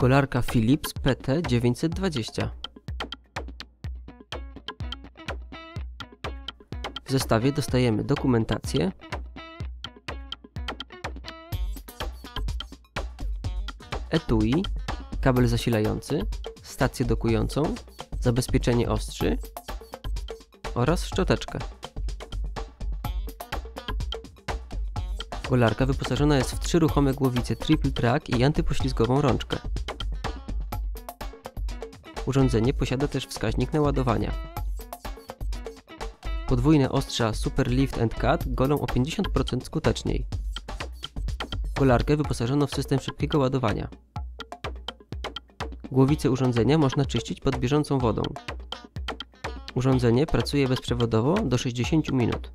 Golarka Philips PT920 W zestawie dostajemy dokumentację etui, kabel zasilający, stację dokującą, zabezpieczenie ostrzy oraz szczoteczkę. Golarka wyposażona jest w trzy ruchome głowice triple track i antypoślizgową rączkę. Urządzenie posiada też wskaźnik naładowania. Podwójne ostrza Super Lift and Cut golą o 50% skuteczniej. Golarkę wyposażono w system szybkiego ładowania. Głowice urządzenia można czyścić pod bieżącą wodą. Urządzenie pracuje bezprzewodowo do 60 minut.